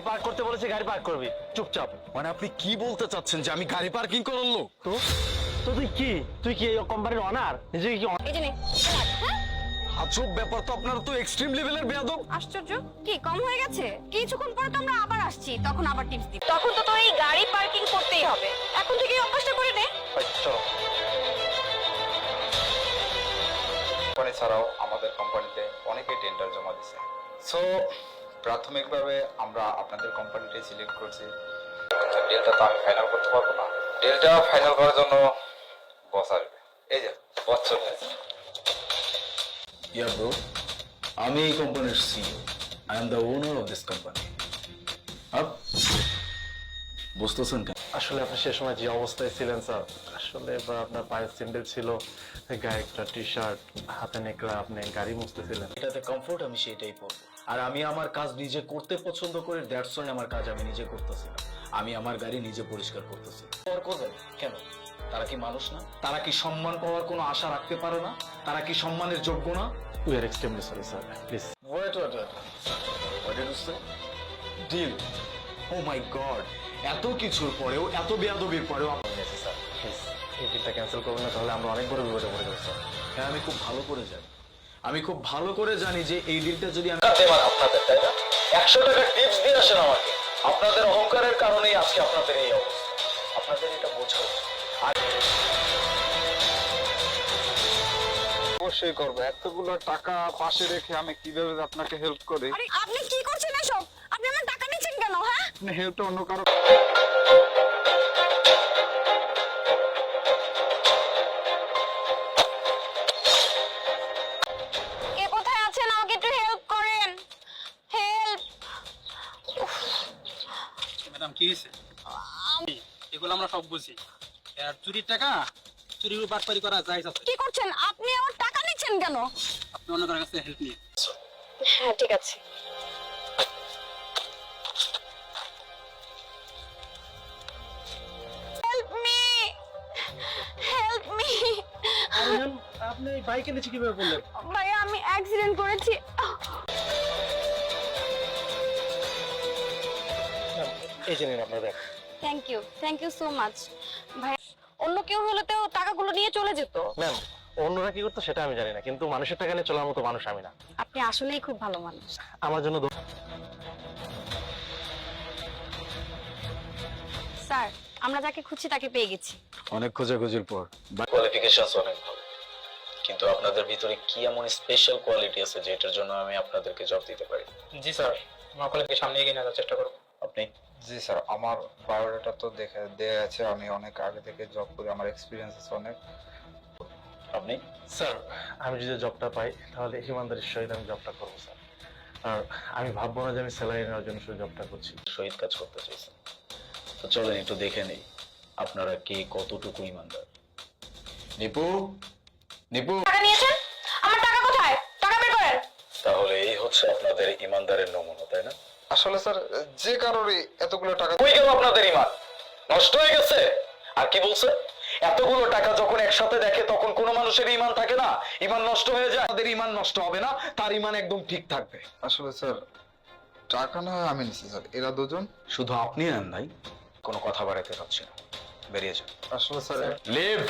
গাড়ি পার্ক করতে বলেছি গাড়ি পার্ক করবি। চুপচাপ। মানে আপনি কি বলতে চাচ্ছেন যে আমি গাড়ি পার্কিং করার লোক? তো তো তুই কি? তুই কি এই কোম্পানির অনার নিজেকে কি এই যে নে, চালাক, হ্যাঁ? আজব ব্যাপার তো আপনারা তো এক্সট্রিম লেভেলের বেয়াদব। আশ্চর্য? কি কম হয়ে গেছে? কিছুক্ষণ পরে তো আমরা আবার আসছি তখন আবার টিপস দিই তখন তো তোর এই গাড়ি পার্কিং করতেই হবে। এখন থেকে এই অভ্যাসটা করে নে। চলো। কোম্পানি ছাড়াও আমাদের কোম্পানিতে অনেকেই টেন্ডার জমা দিছে। সো প্রাথমিকভাবে আমরা আপনাদের কোম্পানিটাই সিলেক্ট করছি। ডিলটা তো আমি ফাইনাল করতে পারব না। ডিলটা ফাইনাল করার জন্য বস আসবে। এই যে বস চলে আসছে ইয়া ব্রো আমি এই কোম্পানির CEO I am the owner of this company up, বুঝতেছেন কেন? আসলে আপনি সে সময় যে অবস্থায় ছিলেন স্যার আসলে বা আপনার পায়ের স্যান্ডেল ছিল গায়ে একটা টি শার্ট হাতে নেকড়া আপনি গাড়ি মুছতেছিলেন। এটাতে কমফোর্ট আমি সেটাই পরবো। আর আমি আমার কাজ নিজে করতে পছন্দ করি দ্যাটস ওয়াই আমার কাজ আমি নিজে করতেছি আমি আমার গাড়ি নিজে পরিষ্কার করতেছি। আর করবেন কেন? তারা কি মানুষ না? তারা কি সম্মান পাওয়ার কোনো আশা রাখতে পারে না? তারা কি সম্মানের যোগ্য না? We are extremely sorry sir please wait wait wait what did you say deal oh my god এত কিছুর পরেও এত বেয়াদবির পরেও আপনি স্যার। প্লিজ এই ডিলটা ক্যান্সেল করবেন না তাহলে আমরা অনেক বড় বিপদে পড়ে যাব স্যার। হ্যাঁ আমি খুব ভালো করে জানি। আমি খুব ভালো করে জানি যে এই ডিলটা যদি আমি আপনাদের তাই না? একশো টাকা টিপস দিয়ে আসেন আমাকে। আপনাদের অহংকারের কারণেই আজকে আপনাদের এই অবস্থা। আপনাদের এটা বোঝা আর অবশ্যই করব। এতগুলো টাকা পাশে রেখে আমি কীভাবে আপনাকে হেল্প করি? আরে আপনি কি করছেন এসব? আপনি আমার অন্য কারও ম্যাডাম কি হয়েছে? এগুলো আমরা সব বুঝি। আর চুরির টাকা চুরি বাটপারি করা যায় কি করছেন? আপনি আমার টাকা নিচ্ছেন কেন? আপনি অন্য কারোর কাছে হেল্প নিয়ে হ্যাঁ ঠিক আছে। আপনি বাইকে নিচে কীভাবে বললেন? ভাইয়া আমি অ্যাক্সিডেন্ট করেছি। এই যে নিন আপনার bag thank you thank you so much ভাই অন্য কেউ হলে তো টাকাগুলো নিয়ে চলে যেত। ম্যাম অন্যরা কি করতো সেটা আমি জানি না কিন্তু মানুষের টাকা নিয়ে চলার মতো মানুষ আমি না। আপনি আসলেই খুব ভালো মানুষ। আমার জন্য দো- স্যার আমরা যাকে খুঁজছি তাকে পেয়ে গেছি। অনেক খোঁজাখুঁজির পর। কোয়ালিফিকেশনস অনেক ভালো। কিন্তু আপনাদের ভিতরে কি এমন স্পেশাল কোয়ালিটি আছে যেটার জন্য আমি আপনাদেরকে জব দিতে পারি? জি স্যার আমার কলেজকে সামনে এগিয়ে নেওয়ার চেষ্টা করব আপনি? জি স্যার আমার বায়োডাটা তো দেখে দেয়া আছে। আমি অনেক আগে থেকে জব করি আমার এক্সপিরিয়েন্স আছে অনেক। আপনি? স্যার আমি যদি জবটা পাই তাহলে ইমানদারির সহিত আমি জবটা করব স্যার আর আমি ভাববো না যে আমি স্যালারি নেওয়ার জন্য শুধু জবটা করছি। শহীদ কাজ করতে চাইছেন। তো চলেন একটু দেখে নেই আপনারা কে কতটুকু ইমানদার? নিপু? নিপু? টাকা নিয়েছেন? আমার টাকা কোথায়? টাকা বের করেন। তাহলে এই হচ্ছে আপনাদের ইমানদারের নমুনা তাই না? আসলে স্যার যে কারোরই এতগুলো টাকা কই গেল আপনাদের ইমান। নষ্ট হয়ে গেছে। আর কি বলছে? এতগুলো টাকা যখন একসাথে দেখে তখন কোনো মানুষের ইমান থাকে না। ইমান নষ্ট হয়ে যায়। তাদের ইমান নষ্ট হবে না। তার ইমান একদম ঠিক থাকবে। আসলে স্যার টাকা না আমি নিচ্ছি স্যার। এরা দুজন শুধু আপনি নেন নাই। কোনো কথা বাড়াতে পারছি না। বেরিয়ে যান। আসলে স্যার লিভ!